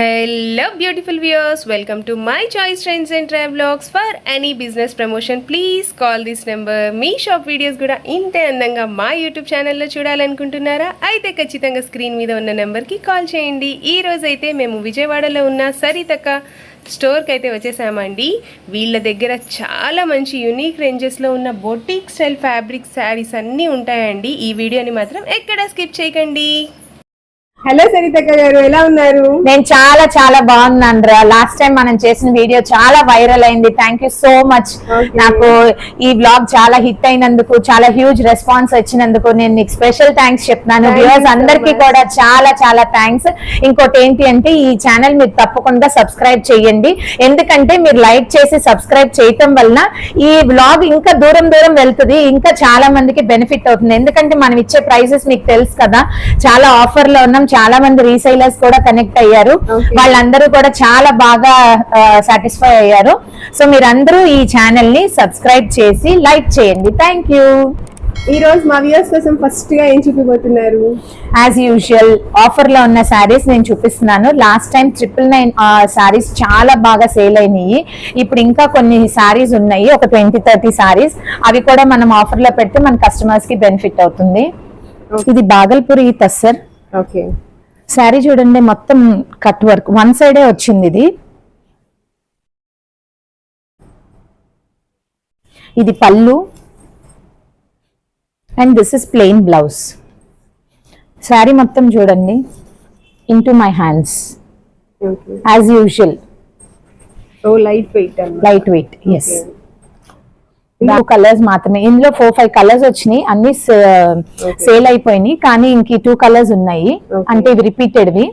Hello beautiful viewers welcome to my choice trains and travelogues for any business promotion please call this number me shop videos కూడా ఇంతే అందంగా మా YouTube ఛానల్లో చూడాలనుకుంటున్నారా? అయితే ఖచ్చితంగా screen మీద ఉన్న నెంబర్కి కాల్ చేయండి. ఈ రోజైతే మేము విజయవాడలో ఉన్న సరితక్క స్టోర్కి అయితే వచ్చేసామండి. వీళ్ళ దగ్గర చాలా మంచి యూనిక్ రేంజెస్లో ఉన్న బొటిక్ స్టైల్ ఫ్యాబ్రిక్ శారీస్ అన్నీ ఉంటాయండి. ఈ వీడియోని మాత్రం ఎక్కడ స్కిప్ చేయకండి. హలో సరితక్క గారు ఎలా ఉన్నారు? నేను చాలా చాలా బాగున్నాను రా లాస్ట్ టైం మనం చేసిన వీడియో చాలా వైరల్ అయింది. Thank you so much. నాకు ఈ బ్లాగ్ చాలా హిట్ అయినందుకు చాలా హ్యూజ్ రెస్పాన్స్ వచ్చినందుకు నేను నీకు స్పెషల్ థ్యాంక్స్ చెప్తున్నాను. వ్యూవర్స్ అందరికీ. కూడా చాలా చాలా థ్యాంక్స్ ఇంకోటి ఏంటి అంటే ఈ ఛానల్ మీరు తప్పకుండా సబ్స్క్రైబ్ చేయండి. ఎందుకంటే మీరు లైక్ చేసి సబ్స్క్రైబ్ చేయటం వలన ఈ బ్లాగ్ ఇంకా దూరం దూరం వెళ్తుంది. ఇంకా చాలా మందికి బెనిఫిట్ అవుతుంది. ఎందుకంటే మనం ఇచ్చే ప్రైసెస్ మీకు తెలుసు కదా చాలా ఆఫర్లో ఉన్నాం. చాలా మంది రీసైలర్స్ కూడా కనెక్ట్ అయ్యారు. వాళ్ళందరూ కూడా చాలా బాగా సాటిస్ఫై అయ్యారు. సో మీరందరూ ఈ ఛానల్ని సబ్స్క్రైబ్ చేసి లైక్ చేయండి. థ్యాంక్ యూ ఈ రోజు మా వ్యూయర్స్ కోసం ఫస్ట్గా ఏం చూపిపోతున్నారు యాజ్ యూజువల్ ఆఫర్లో ఉన్న శారీస్ నేను చూపిస్తున్నాను. Last time triple nine sarees చాలా బాగా సేల్ అయినాయి. ఇప్పుడు ఇంకా కొన్ని శారీస్ ఉన్నాయి. ఒక ట్వంటీ థర్టీ శారీస్ అవి కూడా మనం ఆఫర్లో పెడితే మన కస్టమర్స్కి బెనిఫిట్ అవుతుంది. ఇది బాగల్పూరి తస్సర్. ఓకే. శారీ చూడండి మొత్తం కట్ వర్క్. వన్ సైడే వచ్చింది ఇది. ఇది పళ్ళు. And this is plain blouse. Saree మొత్తం చూడండి. Into my hands. As usual light weight light weight yes two colours మాత్రమే. ఇందులో ఫోర్ ఫైవ్ కలర్స్ వచ్చినాయి. అన్ని సేల్ అయిపోయినాయి. కానీ ఇంక టూ కలర్స్ ఉన్నాయి. అంటే ఇవి రిపీటెడ్వి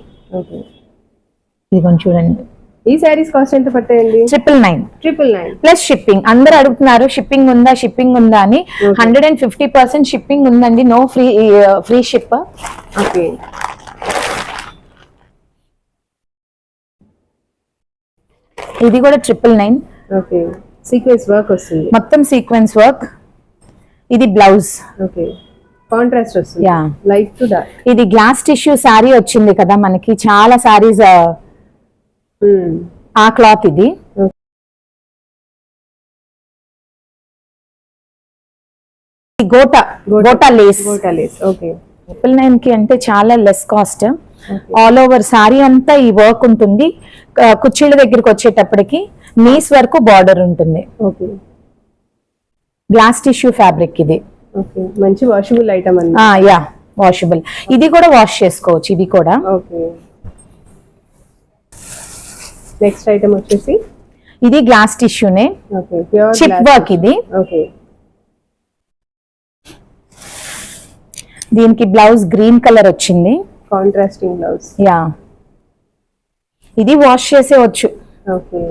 ఇది కొంచెం చూడండి. ఈ శారీస్ కాస్ట్ ఎంత పట్టాయండి triple nine triple nine plus shipping అందరు అడుగుతున్నారు షిప్పింగ్ ఉందా? షిప్పింగ్ ఉందా? అని. Hundred and fifty percent shipping ఉందండి. No free free ship okay ఇది కూడా triple nine okay sequence work వస్తుంది. మొత్తం సీక్వెన్స్ వర్క్ ఇది బ్లౌజ్ ఓకే కాంట్రాస్ట్ వస్తుంది. లైట్ టు డార్క్ ఇది గ్లాస్ టిష్యూ శారీ వచ్చింది కదా మనకి. చాలా శారీస్ ఆ క్లాత్ ఇది. Gota gota lace gota lace okay triple నైన్కి అంటే చాలా less cost all over saree అంతా ఈ వర్క్ ఉంటుంది. కుర్చీల దగ్గరికి వచ్చేటప్పటికి నీస్ వరకు బార్డర్ ఉంటుంది. ఓకే. గ్లాస్ టిష్యూ ఫ్యాబ్రిక్ ఇది. ఓకే. మంచి వాషబుల్ ఐటమ్ యా వాషబుల్ ఇది కూడా వాష్ చేసుకోవచ్చు ఇది కూడా. నెక్స్ట్ ఐటమ్ వచ్చేసి? ఇది గ్లాస్ టిష్యూనే. చిప్ వర్క్ ఇది. ఓకే. దీనికి బ్లౌజ్ గ్రీన్ కలర్ వచ్చింది. Contrasting blouse yeah. ఇది వాష్ చేసేవచ్చు ఓకే.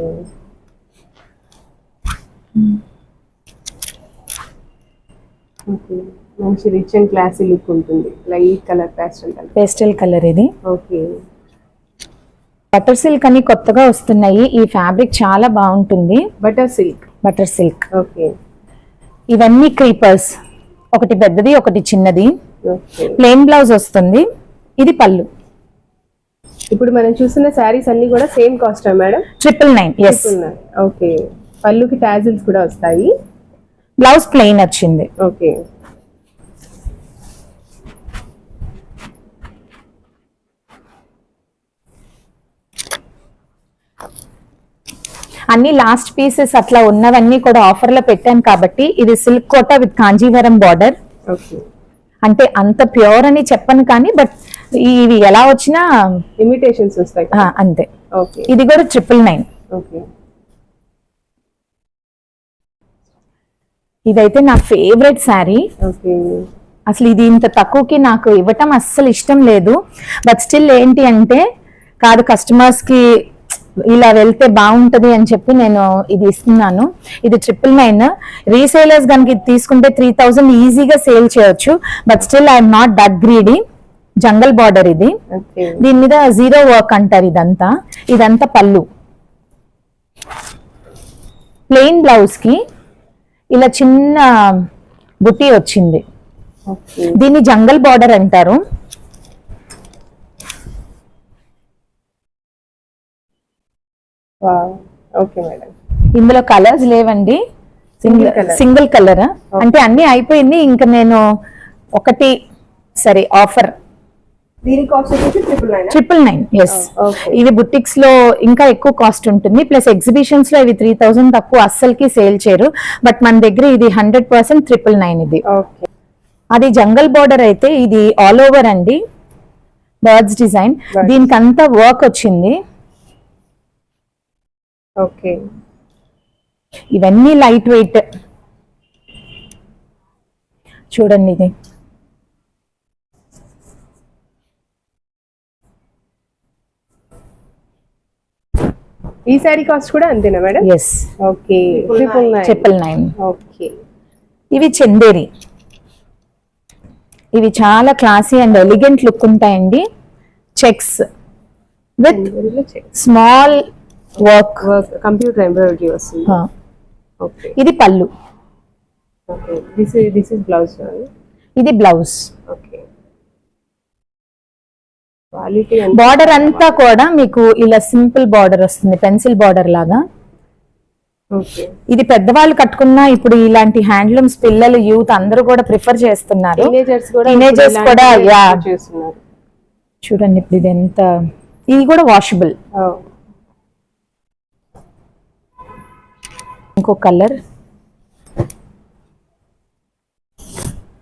ఓకే. మంచి రిచ్ అండ్ క్లాసీ లుక్ ఉంటుంది. Light colour pastel colour pastel colour ఇది. ఓకే. బటర్ సిల్క్ అని కొత్తగా వస్తున్నాయి. ఈ ఫ్యాబ్రిక్ చాలా బాగుంటుంది. Butter silk butter silk okay. ఇవన్నీ క్రీపర్స్ ఒకటి పెద్దది ఒకటి చిన్నది. ప్లెయిన్ బ్లౌజ్ వస్తుంది. ఇది పళ్ళు. ఇప్పుడు మనం చూస్తున్న శారీస్ అన్ని కూడా సేమ్ కాస్టా మేడం? Triple nine okay. పళ్ళుకి టాజిల్స్ కూడా వస్తాయి. బ్లౌజ్ ప్లెయిన్ వచ్చింది. ఓకే. అన్ని లాస్ట్ పీసెస్ అట్లా ఉన్నవన్నీ కూడా ఆఫర్లో పెట్టాను కాబట్టి ఇది silk Kota with Kanjeevaram border అంటే అంత ప్యూర్ అని చెప్పను కానీ బట్ ఇవి ఎలా వచ్చినా ఇమిటేషన్స్ వస్తాయి అంతే. ఓకే ఇది కూడా ట్రిపుల్ నైన్ ఓకే ఇదైతే నా ఫేవరెట్ శారీ ఓకే అసలు ఇది ఇంత తక్కువకి నాకు ఇవ్వటం అస్సలు ఇష్టం లేదు. బట్ స్టిల్ ఏంటి అంటే కాదు కస్టమర్స్కి ఇలా వెళ్తే బాగుంటది అని చెప్పి నేను ఇది ఇస్తున్నాను. ఇది ట్రిపుల్ నైన్ రీసేలర్స్ కనుక ఇది తీసుకుంటే త్రీ థౌజండ్ ఈజీగా సేల్ చేయొచ్చు. But still I'm not that greedy jungle border ఇది. దీని మీద జీరో వర్క్ అంటారు ఇదంతా. ఇదంతా పళ్ళు. ప్లెయిన్ బ్లౌజ్కి ఇలా చిన్న బుట్టి వచ్చింది. దీన్ని జంగల్ బార్డర్ అంటారు. ఇందులో కలర్స్ లేవండి. సింగిల్. Single colour? అంటే అన్ని అయిపోయింది. ఇంకా నేను ఒకటి సరే ఆఫర్. Triple nine yes. ఇవి బుటిక్స్లో ఇంకా ఎక్కువ కాస్ట్ ఉంటుంది. ప్లస్ ఎగ్జిబిషన్స్లో ఇవి త్రీ థౌసండ్ తక్కువ అస్సలకి సేల్ చేయరు. బట్ మన దగ్గర ఇది హండ్రెడ్ పర్సెంట్ ట్రిపుల్ నైన్ ఇది. అది జంగల్ బార్డర్ అయితే ఇది ఆల్ ఓవర్ అండి. Birds design Birds. దీనికి అంతా వర్క్ వచ్చింది. ఓకే ఇవన్నీ లైట్ వెయిట్ చూడండి ఇది. ఈ శారీ కాస్ట్ కూడా అంతేనా madam? Yes okay triple nine triple nine okay ఇవి చందేరి. ఇవి చాలా క్లాసీ అండ్ ఎలిగెంట్ లుక్ ఉంటాయండి. Checks with small work work computer embroidery వస్తుంది. ఓకే ఇది పళ్ళు. Okay this this is blouse ఇది బ్లౌజ్ ఓకే బార్డర్ అంతా కూడా మీకు ఇలా సింపుల్ బార్డర్ వస్తుంది పెన్సిల్ బార్డర్ లాగా. ఇది పెద్దవాళ్ళు కట్టుకున్నా ఇప్పుడు ఇలాంటి హ్యాండ్లూమ్స్ పిల్లలు యూత్ అందరూ కూడా ప్రిఫర్ చేస్తున్నారు. టీనేజర్స్ కూడా చూడండి ఇప్పుడు ఇది ఎంత ఇది కూడా వాషబుల్ ఇంకో కలర్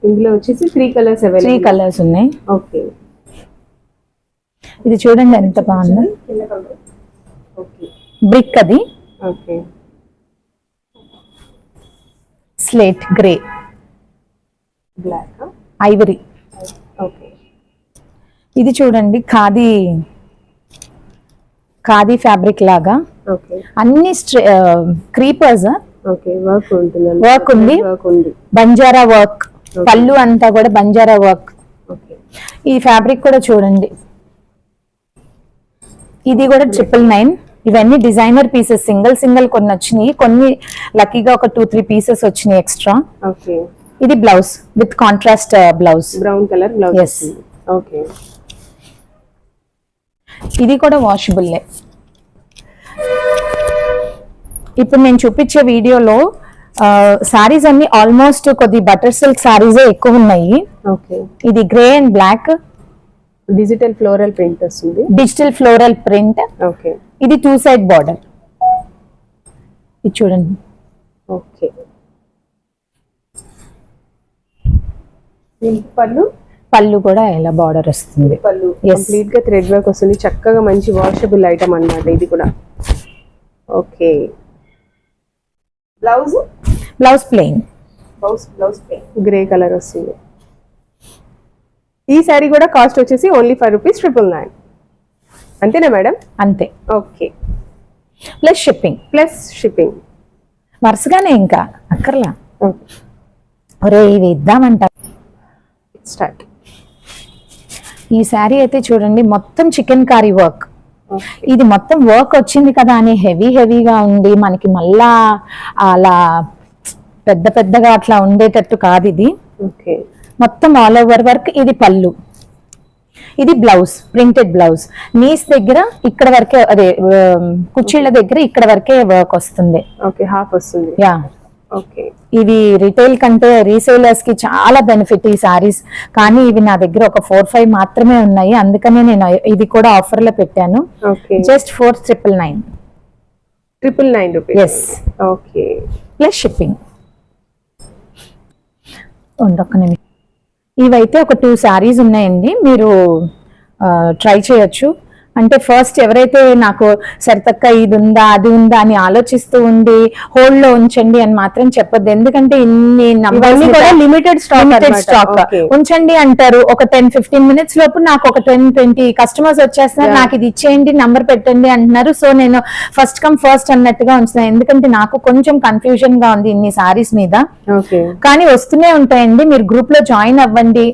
ఇందులో వచ్చేసి త్రీ కలర్స్ త్రీ కలర్స్ ఉన్నాయి. ఓకే. ఇది చూడండి ఎంత బాగుందో. బ్రిక్ అది. Slate grey. బ్లాక్. ఐవరీ. ఇది చూడండి ఖాదీ ఖాదీ ఫ్యాబ్రిక్ లాగా. అన్ని క్రీపర్స్. వర్క్ ఉంది. బంజారా వర్క్. పళ్ళు అంతా కూడా బంజారా వర్క్. ఈ ఫ్యాబ్రిక్ కూడా చూడండి. ఇది కూడా ట్రిపుల్ నైన్ ఇవన్నీ డిజైనర్ పీసెస్ సింగిల్ సింగిల్ కొన్ని వచ్చినాయి. కొన్ని లక్కీగా ఒక టూ త్రీ పీసెస్ వచ్చినాయి ఎక్స్ట్రా ఓకే ఇది blouse with contrast blouse brown colour blouse. Okay ఇది కూడా వాషబుల్లే ఇప్పుడు నేను చూపించే వీడియోలో సారీస్ అన్ని ఆల్మోస్ట్ కొద్ది బటర్ సిల్క్ సారీసే ఎక్కువ ఉన్నాయి. ఓకే ఇది grey and black digital floral print వస్తుంది. డిజిటల్ ఫ్లోరల్ ప్రింట్ ఓకే ఇది టూ సైడ్ బార్డర్ ఇది చూడండి. ఓకే పళ్ళు? పళ్ళు కూడా ఇలా బార్డర్ వస్తుంది? పళ్ళు. కంప్లీట్గా థ్రెడ్ వర్క్ వస్తుంది. చక్కగా మంచి వాషబుల్ ఐటమ్ అన్నమాట ఇది కూడా. Okay blouse blouse plain blouse blouse grey colour వస్తుంది. ఈ శారీ కూడా కాస్ట్ వచ్చేసి only five rupees triple nine. అంతేనా మేడం? అంతే. Okay. Plus shipping. Plus shipping. వరుసగానే ఇంకా అక్కర్లా. ఒరే ఇవి ఇద్దామంట. స్టార్ట్. ఈ శారీ అయితే చూడండి మొత్తం చికెన్ కారీ వర్క్. ఇది మొత్తం వర్క్ వచ్చింది కదా అని హెవీ హెవీగా ఉంది మనకి మళ్ళా అలా పెద్ద పెద్దగా అట్లా ఉండేటట్టు కాదు ఇది. ఓకే. మొత్తం ఆల్ ఓవర్ వర్క్ ఇది పళ్ళు. ఇది బ్లౌజ్ ప్రింటెడ్ బ్లౌజ్ నీస్ దగ్గర ఇక్కడ వరకే అదే ఉమ్, కుర్చీళ్ళ దగ్గర ఇక్కడ వరకే వర్క్ వస్తుంది. ఓకే హాఫ్ వస్తుంది. యా ఓకే ఇవి రిటైల్ కంటే రీసేలర్స్కి చాలా బెనిఫిట్ ఈ సారీస్ కానీ ఇవి నా దగ్గర ఒక ఫోర్ ఫైవ్ మాత్రమే ఉన్నాయి. అందుకనే నేను ఇవి కూడా ఆఫర్లో పెట్టాను. Okay just four triple nine triple nine rupees okay plus shipping ఒక్క నిమిషం. ఇవైతే ఒక టూ శారీస్ ఉన్నాయండి. మీరు ట్రై చేయొచ్చు. అంటే ఫస్ట్ ఎవరైతే నాకు సరితక్క ఇది ఉందా అది ఉందా అని ఆలోచిస్తూ ఉండి హోల్డ్లో ఉంచండి అని మాత్రం చెప్పొద్దు. ఎందుకంటే ఇన్ని లిమిటెడ్ స్టాక్ ఉంచండి అంటారు. ఒక టెన్ ఫిఫ్టీన్ మినిట్స్ లోపు నాకు ఒక టెన్ ట్వంటీ కస్టమర్స్ వచ్చేస్తున్నారు. నాకు ఇది ఇచ్చేయండి నంబర్ పెట్టండి అంటున్నారు. సో నేను ఫస్ట్ కమ్ ఫస్ట్ అన్నట్టుగా ఉంచుతున్నాను ఎందుకంటే నాకు కొంచెం కన్ఫ్యూజన్గా ఉంది ఇన్ని సారీస్ మీద. కానీ వస్తూనే ఉంటాయండి. మీరు గ్రూప్లో జాయిన్ అవ్వండి.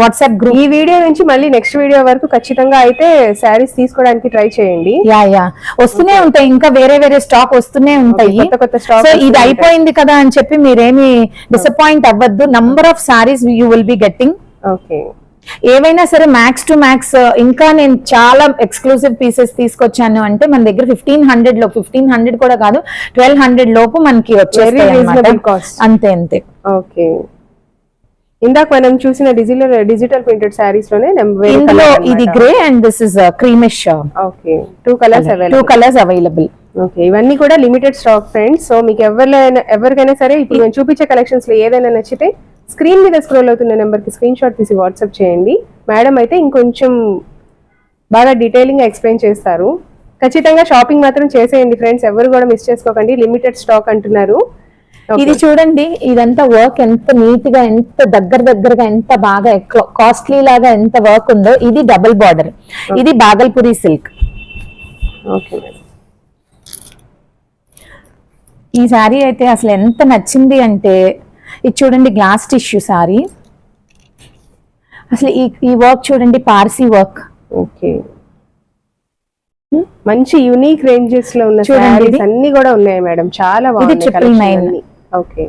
WhatsApp group. ఈ వీడియో నుంచి మళ్ళీ నెక్స్ట్ వీడియో వరకు ఖచ్చితంగా అయితే శారీస్ తీసుకోవడానికి ట్రై చేయండి. Yeah yeah. వస్తూనే ఉంటాయి ఇంకా వేరే వేరే స్టాక్ వస్తూనే ఉంటాయి. కొత్త కొత్త సో ఇది. అయిపోయింది కదా అని చెప్పి మీరేమి డిసప్పాయింట్ అవ్వద్దు. Number of sarees you will be getting okay. ఏవైనా సరే మ్యాక్స్ టు మ్యాక్స్ ఇంకా నేను చాలా ఎక్స్క్లూసివ్ పీసెస్ తీసుకొచ్చాను అంటే మన దగ్గర ఫిఫ్టీన్ హండ్రెడ్లో ఫిఫ్టీన్ హండ్రెడ్ కూడా కాదు ట్వెల్వ్ హండ్రెడ్ లోపు మనకి cost. అంతే అంతే. ఓకే. ఇందాక మనం చూసిన డిజిటల్ డిజిటల్ ప్రింటెడ్ శారీస్లోనే ఇందులో ఇది grey and this is creamish okay two colours two colours available okay ఇవన్నీ కూడా లిమిటెడ్ స్టాక్ ఫ్రెండ్స్ సో మీకు ఎవరికైనా ఎవరికైనా సరే ఇప్పుడు నేను చూపించే కలెక్షన్స్లో ఏదైనా నచ్చితే స్క్రీన్ మీద స్క్రోల్ అవుతున్న నెంబర్కి స్క్రీన్ షాట్ తీసి వాట్సాప్ చేయండి. మేడం అయితే ఇంకొంచెం బాగా డీటెయిలింగ్ ఎక్స్ప్లెయిన్ చేస్తారు. ఖచ్చితంగా షాపింగ్ మాత్రం చేసేయండి ఫ్రెండ్స్ ఎవరు కూడా మిస్ చేసుకోకండి. లిమిటెడ్ స్టాక్ అంటున్నారు. ఇది చూడండి ఇదంతా వర్క్ ఎంత నీట్గా ఎంత దగ్గర దగ్గరగా ఎంత బాగా కాస్ట్లీ లాగా ఎంత వర్క్ ఉందో ఇది డబుల్ బార్డర్ ఇది బాగల్పురి సిల్క్ ఈ శారీ అయితే అసలు ఎంత నచ్చింది అంటే ఇది చూడండి గ్లాస్ టిష్యూ శారీ అసలు ఈ ఈ వర్క్ చూడండి పార్సీ వర్క్ ఓకే మంచి యూనిక్ రేంజెస్లో ఉన్న చూడండి సారీస్. అన్ని కూడా ఉన్నాయి మేడం చాలా collection nine. అన్ని. ఓకే.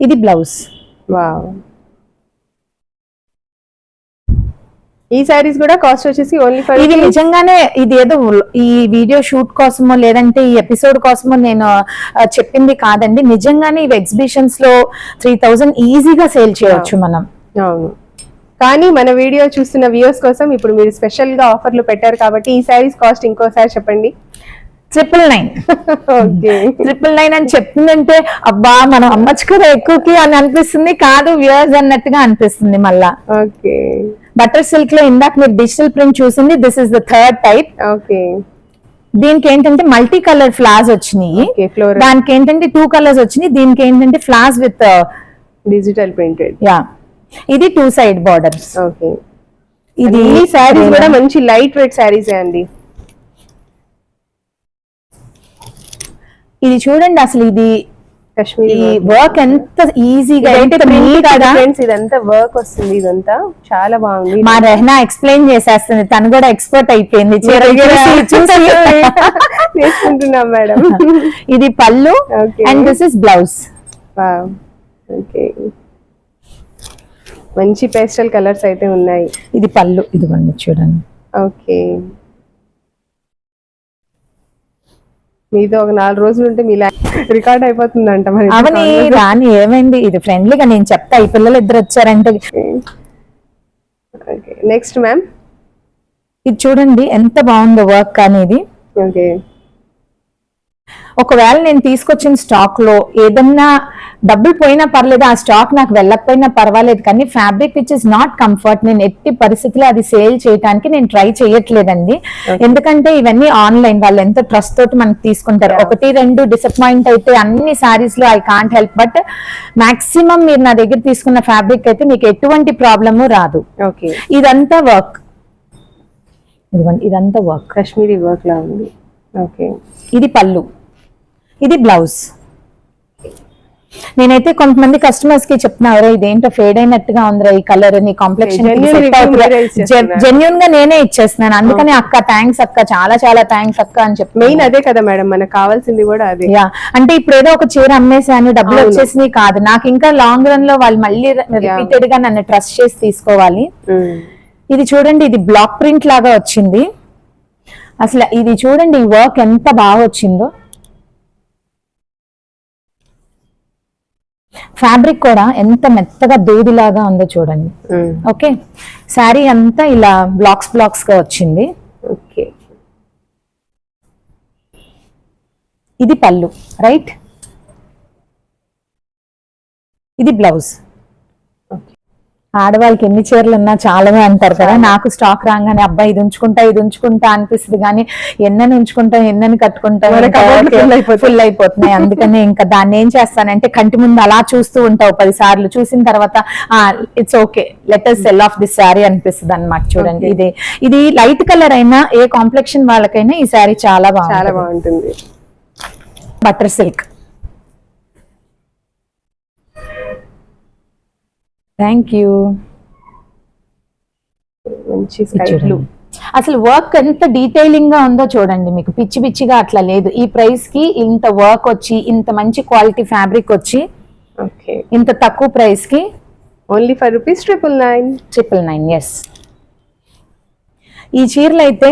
ఇది బ్లౌజ్. వావ్. ఈ సారీస్ కూడా కాస్ట్ వచ్చేసి ఓన్లీ ఫర్ ఇది నిజంగానే ఇది ఏదో ఈ వీడియో షూట్ కోసమో లేదంటే ఈ ఎపిసోడ్ కోసమో నేను చెప్పింది కాదండి. నిజంగానే ఇవి ఎగ్జిబిషన్స్లో త్రీ థౌజండ్ ఈజీగా సేల్ చేయొచ్చు మనం. అవును. కానీ మన వీడియో చూస్తున్న వ్యూవర్స్ కోసం ఇప్పుడు మీరు స్పెషల్గా ఆఫర్లు పెట్టారు కాబట్టి ఈ సారీస్ కాస్ట్ ఇంకోసారి చెప్పండి. ట్రిపుల్ నైన్ ట్రిపుల్ నైన్ అని చెప్తుందంటే అబ్బా మనం అమ్మచ్చు కదా ఎక్కువకి అని అనిపిస్తుంది కాదు వ్యూయర్స్ అన్నట్టుగా అనిపిస్తుంది మళ్ళా. ఓకే బటర్ సిల్క్లో ఇందాక మీరు డిజిటల్ ప్రింట్ చూసింది this is the third type okay దీనికి ఏంటంటే మల్టీ కలర్ ఫ్లాస్ వచ్చినాయి దానికి ఏంటంటే టూ కలర్స్ వచ్చినాయి. దీనికి ఏంటంటే floss with digital printed yeah ఇది టూ సైడ్ బార్డర్స్ ఓకే ఇది సారీస్ కూడా మంచి లైట్ వెయిట్ సారీస్ అండి? ఇది చూడండి అసలు ఇది కాశ్మీరీ ఈ వర్క్ ఎంత ఈజీగా ఫ్రెండ్స్ ఇదంతా వర్క్ వస్తుంది ఇదంతా చాలా బాగుంది. మా రెహనా ఎక్స్ప్లెయిన్ చేసేస్తుంది తను కూడా ఎక్స్పర్ట్ అయిపోయింది. నేర్చుకుంటున్నాం మేడం. ఇది పళ్ళు. And this is blouse okay మంచి పేస్టల్ కలర్స్ అయితే ఉన్నాయి. ఇది పళ్ళు ఇదిగోండి చూడండి. ఓకే మీతో ఒక నాలుగు రోజులు ఉంటే మీ రికార్డ్ అయిపోతుందంట మరి. అవని రాని ఏమైంది? ఇది ఫ్రెండ్లీగా నేను చెప్తా. ఈ పిల్లలు ఇద్దరు వచ్చారంటే. నెక్స్ట్ మ్యామ్ ఇది చూడండి ఎంత బాగుందో వర్క్ అనేది. ఓకే ఒకవేళ నేను తీసుకొచ్చిన స్టాక్లో ఏదన్నా డబ్బులు పోయినా పర్లేదు ఆ స్టాక్ నాకు వెళ్ళకపోయినా పర్వాలేదు కానీ fabric which is not comfort నేను ఎట్టి పరిస్థితిలో అది సేల్ చేయడానికి నేను ట్రై చేయట్లేదండి. ఎందుకంటే ఇవన్నీ ఆన్లైన్ వాళ్ళు ఎంత ట్రస్ట్ తోటి మనకి తీసుకుంటారు. ఒకటి రెండు డిసప్పాయింట్ అయితే అన్ని సారీస్లో I can't help but maximum మీరు నా దగ్గర తీసుకున్న ఫ్యాబ్రిక్ అయితే మీకు ఎటువంటి ప్రాబ్లము రాదు. ఓకే ఇదంతా వర్క్ ఇదంతా వర్క్ కాశ్మీరీ వర్క్ లా ఉంది. ఓకే ఇది పళ్ళు. ఇది బ్లౌజ్. నేనైతే కొంతమంది కస్టమర్స్కి చెప్తున్నారు ఇదేంటో ఫేడ్ అయినట్టుగా ఉందిరా ఈ కలర్ నీ కాంప్లెక్షన్. జెన్యున్గా నేనే ఇచ్చేస్తున్నాను. అందుకని అక్క థ్యాంక్స్ అక్క చాలా చాలా థ్యాంక్స్ అక్క అని చెప్పి మెయిన్ అదే కదా మేడం మనకు కావాల్సింది కూడా అదే. అంటే ఇప్పుడు ఏదో ఒక చీర అమ్మేశాను డబ్బులు అవును. వచ్చేసినాయి కాదు. నాకు ఇంకా లాంగ్ రన్లో వాళ్ళు మళ్ళీ రిపీటెడ్గా నన్ను ట్రస్ట్ చేసి తీసుకోవాలి. ఇది చూడండి ఇది బ్లాక్ ప్రింట్ లాగా వచ్చింది. అసలు ఇది చూడండి ఈ వర్క్ ఎంత బాగా వచ్చిందో. ఫ్యాబ్రిక్ కూడా ఎంత మెత్తగా దూదిలాగా ఉందో చూడండి. ఓకే? శారీ అంతా ఇలా బ్లాక్స్ బ్లాక్స్గా వచ్చింది. ఓకే. ఇది పళ్ళు రైట్? ఇది బ్లౌజ్. ఆడవాళ్ళకి ఎన్ని చీరలు ఉన్నా చాలాగా అంటారు కదా. నాకు స్టాక్ రాగానే అబ్బాయి ఇది ఉంచుకుంటా ఇది ఉంచుకుంటా అనిపిస్తుంది కానీ ఎన్నని ఉంచుకుంటా ఎన్నని కట్టుకుంటా. ఫుల్ అయిపోతున్నాయి. అందుకని ఇంకా దాన్ని ఏం చేస్తానంటే కంటి ముందు అలా చూస్తూ ఉంటావు పది సార్లు. చూసిన తర్వాత it's okay later sell off this saree అనిపిస్తుంది అనమాట చూడండి. ఇది ఇది లైట్ కలర్ అయినా ఏ కాంప్లెక్షన్ వాళ్ళకైనా ఈ శారీ చాలా బాగుంటుంది. బటర్ సిల్క్ థ్యాంక్ యూ మంచి బ్లూ. అసలు వర్క్ ఎంత డీటెయిలింగ్గా ఉందో చూడండి మీకు. పిచ్చి పిచ్చిగా అట్లా లేదు. ఈ ప్రైస్కి ఇంత వర్క్ వచ్చి ఇంత మంచి క్వాలిటీ ఫ్యాబ్రిక్ వచ్చి ఓకే. ఇంత తక్కువ ప్రైస్కి only five rupees triple nine triple nine yes ఈ చీరలు అయితే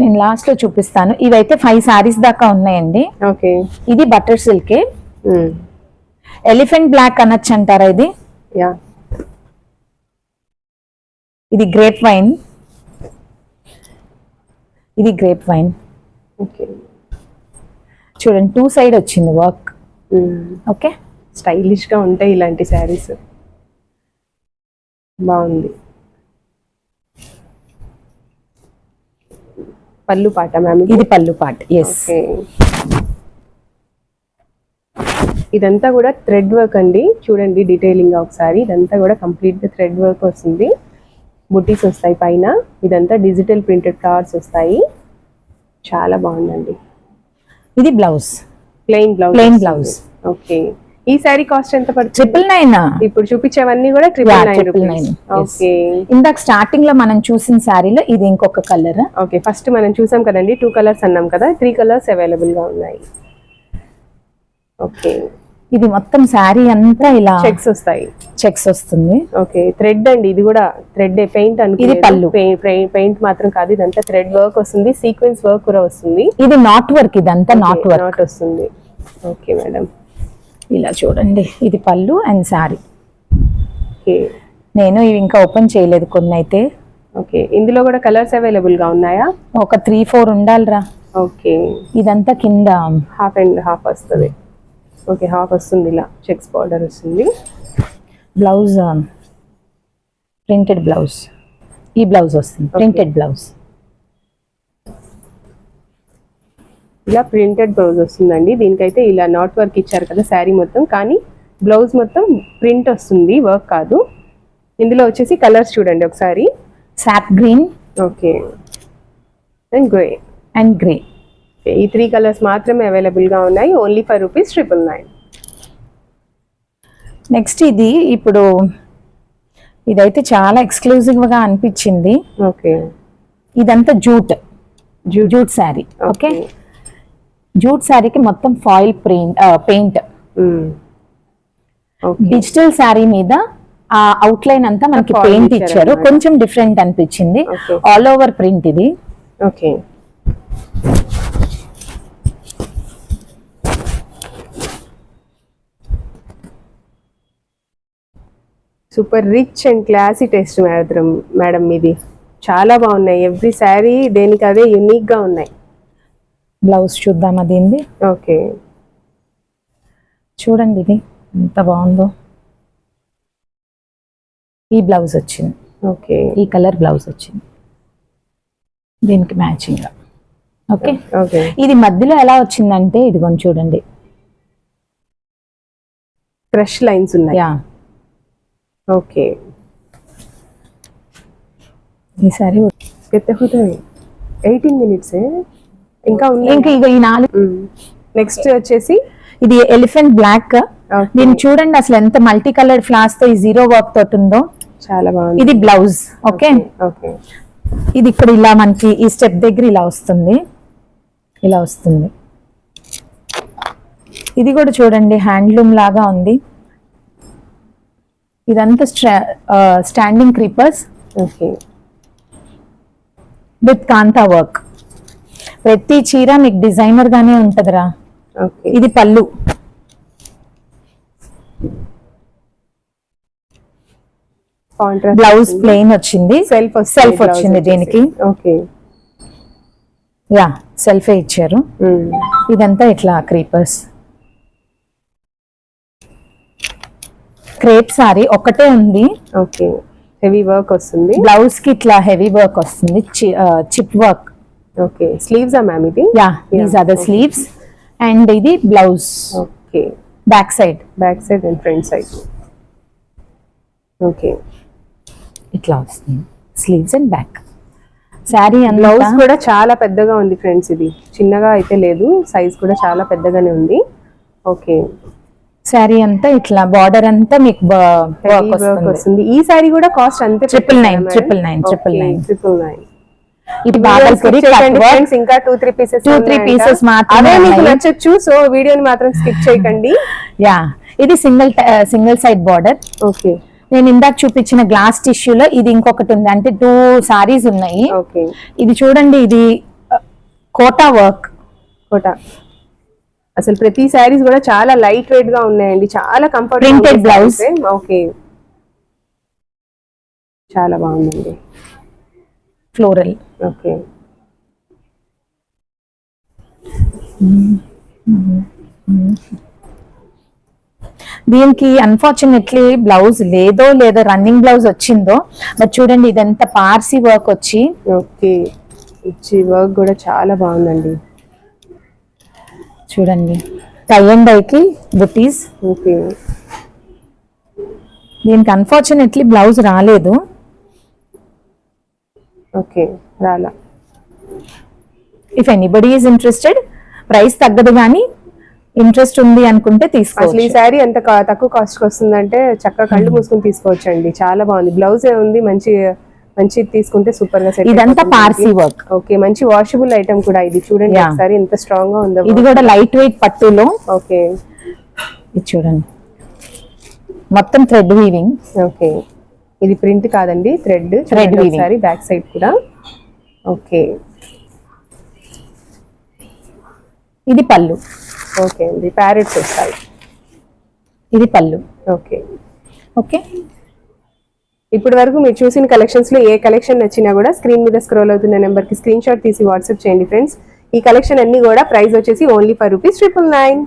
నేను లాస్ట్లో చూపిస్తాను. ఇవైతే ఫైవ్ సారీస్ దాకా ఉన్నాయండి. ఓకే. ఇది బటర్ సిల్కే. ఎలిఫెంట్ బ్లాక్ అనొచ్చు అంటారా ఇది? యా. ఇది గ్రేప్ వైన్ ఇది గ్రేప్ వైన్ ఓకే చూడండి టూ సైడ్ వచ్చింది వర్క్ ఓకే స్టైలిష్గా ఉంటాయి ఇలాంటి శారీస్ బాగుంది. పళ్ళు పాట మ్యామ్ ఇది? పళ్ళు పాట్ ఎస్ ఇదంతా కూడా థ్రెడ్ వర్క్ అండి. చూడండి డీటెయిలింగ్ ఒకసారి. ఇదంతా కూడా కంప్లీట్గా థ్రెడ్ వర్క్ వస్తుంది. బుటీస్ వస్తాయి పైన. ఇదంతా డిజిటల్ ప్రింటెడ్ ఫ్లవర్స్ వస్తాయి. చాలా బాగుందండి. ఇది blouse plain blouse Plain blouse. Okay ఈ శారీ కాస్ట్ ఎంత పడుతుంది? ట్రిపుల్ నైన్ ఇప్పుడు చూపించేవన్నీ కూడా ట్రిపుల్ Yeah, నైన్. ఓకే ఇందాక స్టార్టింగ్లో మనం చూసిన శారీలో ఇది ఇంకొక కలర్ ఓకే ఫస్ట్ మనం చూసాం కదండి టూ కలర్స్ అన్నాం కదా త్రీ కలర్స్ అవైలబుల్గా ఉన్నాయి. ఓకే ఇది మొత్తం శారీ అంతా ఇలా చెక్స్ వస్తాయి. చెక్స్ వస్తుంది. ఓకే థ్రెడ్ అండి ఇది కూడా థ్రెడ్ పెయింట్ ఇది పళ్ళు. పెయింట్ మాత్రం కాదు ఇదంతా థ్రెడ్ వర్క్ వస్తుంది సీక్వెన్స్ వర్క్ కూడా వస్తుంది. ఇది నాట్ వర్క్ ఇదంతా నాట్ వర్క్ నాట్ వస్తుంది. ఓకే మేడం ఇలా చూడండి ఇది పళ్ళు అండ్ శారీ. ఓకే. నేను ఇవి ఇంకా ఓపెన్ చేయలేదు కొన్ని అయితే ఓకే ఇందులో కూడా కలర్స్ అవైలబుల్గా ఉన్నాయా? ఒక త్రీ ఫోర్ ఉండాలిరా. ఓకే. ఇదంతా కింద. హాఫ్ అండ్ హాఫ్ వస్తుంది. ఓకే హాఫ్ వస్తుంది ఇలా. చెక్స్ బార్డర్ వస్తుంది. బ్లౌజ్ ప్రింటెడ్ బ్లౌజ్ ఈ బ్లౌజ్ వస్తుంది. ప్రింటెడ్ బ్లౌజ్ ఇలా ప్రింటెడ్ బ్లౌజ్ వస్తుందండి. దీనికైతే ఇలా నాట్ వర్క్ ఇచ్చారు కదా శారీ మొత్తం. కానీ బ్లౌజ్ మొత్తం ప్రింట్ వస్తుంది వర్క్ కాదు. ఇందులో వచ్చేసి కలర్స్ చూడండి ఒకసారి. Sap green okay and grey and grey ఈ త్రీ కలర్స్ మాత్రమే అవైలబుల్గా ఉన్నాయి. Only five rupees triple nine next ఇది ఇప్పుడు ఇదైతే చాలా ఎక్స్క్లూజివ్గా అనిపించింది. ఓకే. ఇదంతా jute. Jute. Saree. Okay? Jute శారీకి మొత్తం foil print paint digital saree మీద ఆ అవుట్లైన్ అంతా మనకి పెయింట్ ఇచ్చారు. కొంచెం డిఫరెంట్ అనిపించింది. ఆల్ ఓవర్ ప్రింట్ ఇది. Okay. Super rich and classy taste madam madam ఇది. చాలా బాగున్నాయి. ఎవ్రీ శారీ దేనికి అదే యునిక్గా ఉన్నాయి. బ్లౌజ్ చూద్దాం అది ఏంది? ఓకే. చూడండి ఇది ఎంత బాగుందో. ఈ బ్లౌజ్ వచ్చింది. ఓకే. ఈ కలర్ బ్లౌజ్ వచ్చింది. దీనికి మ్యాచింగ్. ఓకే? ఓకే. ఇది మధ్యలో ఎలా వచ్చిందంటే ఇదిగోండి చూడండి. క్రష్ లైన్స్ ఉన్నాయి. ఓకే ఈ సారీ కితనే హుతాయి ఎయిటీన్ మినిట్స్ ఇంకా ఉన్నాయి ఇంకా ఇక ఈ నాలుగు నెక్స్ట్ వచ్చేసి? ఇది ఎలిఫెంట్ బ్లాక్. దీన్ని చూడండి అసలు ఎంత మల్టీ కలర్డ్ ఫ్లాస్తో ఈ జీరో వర్క్ తోటి ఉందో. చాలా బాగుంది. ఇది బ్లౌజ్ ఓకే ఇది ఇక్కడ ఇలా మనకి ఈ స్టెప్ దగ్గర ఇలా వస్తుంది. ఇలా వస్తుంది. ఇది కూడా చూడండి హ్యాండ్లూమ్ లాగా ఉంది. ఇదంతా standing creepers okay. With Kantha work ప్రతి చీర మీకు డిజైనర్ గానే ఉంటదిరా. ఇది పళ్ళు. బ్లౌజ్ ప్లెయిన్ వచ్చింది. సెల్ఫ్ సెల్ఫ్ వచ్చింది దీనికి. ఓకే. యా సెల్ఫే ఇచ్చారు. ఇదంతా ఇట్లా క్రీపర్స్ క్రేప్ సారీ ఒకటే ఉంది. ఓకే. హెవీ వర్క్ వస్తుంది. బ్లౌజ్కి ఇట్లా హెవీ వర్క్ వస్తుంది. Chip work okay. స్లీవ్స్ ఆ మ్యామ్ ఇది? Yeah these are the sleeves and ఇది blouse okay. Back side back side and front side okay. ఇట్లా వస్తుంది. Sleeves and back saree blouse కూడా చాలా పెద్దగా ఉంది ఫ్రెండ్స్ ఇది. చిన్నగా అయితే లేదు. సైజ్ కూడా చాలా పెద్దగానే ఉంది. ఓకే. శారీ అంతా ఇట్లా బార్డర్ అంతా మీకు వర్క్ వస్తుంది. ఈ సారీ కూడా కాస్ట్ అంతే Triple nine, triple nine, triple nine. Triple nine ఇది బాగల్పూరి ఇంకా two three pieces Two, three pieces మాత్రమే మీకు. నచ్చొచ్చు సో వీడియోని మాత్రం స్కిప్ చేయకండి. యా ఇది single single side border. Okay. నేను ఇందాక చూపించిన గ్లాస్ టిష్యూలో ఇది ఇంకొకటి ఉంది. అంటే టూ సారీస్ ఉన్నాయి. ఇది చూడండి ఇది కోటా వర్క్. కోట. అసలు ప్రతి శారీస్ కూడా చాలా లైట్ వెయిట్గా ఉన్నాయండి. చాలా కంఫర్ట్ blouse. ఓకే చాలా బాగుందండి. ఫ్లోరల్ ఓకే దీనికి అన్ఫార్చునేట్లీ బ్లౌజ్ లేదో లేదా రన్నింగ్ బ్లౌజ్ వచ్చిందో బట్ చూడండి ఇదంతా పార్సీ వర్క్ వచ్చి ఓకే ఇచ్చి వర్క్ కూడా చాలా బాగుందండి. చూడండి. Tie and డైకి buttis. ఓకే. దీనికి అన్ఫార్చునేట్లీ బ్లౌజ్ రాలేదు. ఓకే రాలా. If anybody is interested price తగ్గదు కానీ ఇంట్రెస్ట్ ఉంది అనుకుంటే అసలు ఈ తీసుకోవచ్చు శారీ ఎంత తక్కువ కాస్ట్కి వస్తుందంటే చక్కగా కళ్ళు మూసుకుని తీసుకోవచ్చు అండి చాలా బాగుంది. బ్లౌజ్ ఏ ఉంది మంచి మంచి తీసుకుంటే సూపర్గా సెట్ ఇదంతా పార్సీ వర్క్. ఓకే మంచి వాషబుల్ ఐటమ్ కూడా ఇది. చూడండి. ఒకసారి ఎంత స్ట్రాంగ్గా ఉందో. ఇది కూడా లైట్ వెయిట్ పట్టులో. ఓకే ఇది చూడండి. మొత్తం థ్రెడ్ వీవింగ్ ఓకే ఇది ప్రింట్ కాదండి థ్రెడ్ weaving. ఒకసారి బ్యాక్ సైడ్ కూడా. ఓకే ఇది పళ్ళు. ఓకే అండి ప్యారెట్స్ వస్తాయి. ఇది పళ్ళు. ఓకే ఓకే ఇప్పటి వరకు మీరు చూసిన కలెక్షన్స్లో ఏ కలెక్షన్ నచ్చినా కూడా స్క్రీన్ మీద స్క్రోల్ అవుతున్న నెంబర్కి స్క్రీన్ షాట్ తీసి వాట్సాప్ చేయండి ఫ్రెండ్స్ ఈ కలెక్షన్ అన్ని కూడా ప్రైస్ వచ్చేసి only five rupees triple nine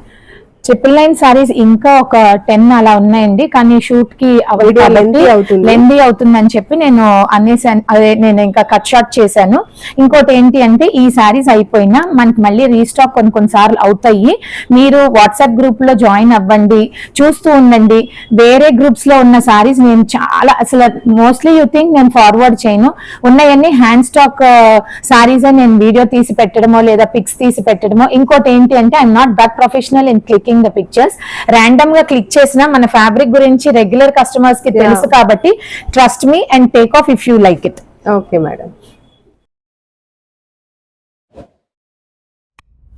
triple nine sarees ఇంకా ఒక టెన్ అలా ఉన్నాయండి. కానీ షూట్కి lengthy అవుతుంది. లెందీ అవుతుందని చెప్పి నేను అనేసాను అదే నేను ఇంకా కట్ షార్ట్ చేశాను. ఇంకోటి ఏంటి అంటే ఈ సారీస్ అయిపోయినా మనకి మళ్ళీ రీస్టాక్ కొన్ని కొన్నిసార్లు అవుతాయి. మీరు వాట్సాప్ గ్రూప్లో జాయిన్ అవ్వండి. చూస్తూ ఉండండి. వేరే గ్రూప్స్లో ఉన్న సారీస్ నేను చాలా అసలు మోస్ట్లీ యూ థింక్ నేను ఫార్వర్డ్ చేయను. ఉన్నాయన్నీ హ్యాండ్ స్టాక్ సారీస్ నేను వీడియో తీసి పెట్టడమో లేదా పిక్స్ తీసి పెట్టడమో. ఇంకోటి ఏంటి అంటే I'm not that professional in clicking the pictures ర్యాండమ్గా క్లిక్ చేసిన మన ఫ్యాబ్రిక్ గురించి రెగ్యులర్ కస్టమర్స్కి తెలుసు కాబట్టి trust me and take off if you like it okay madam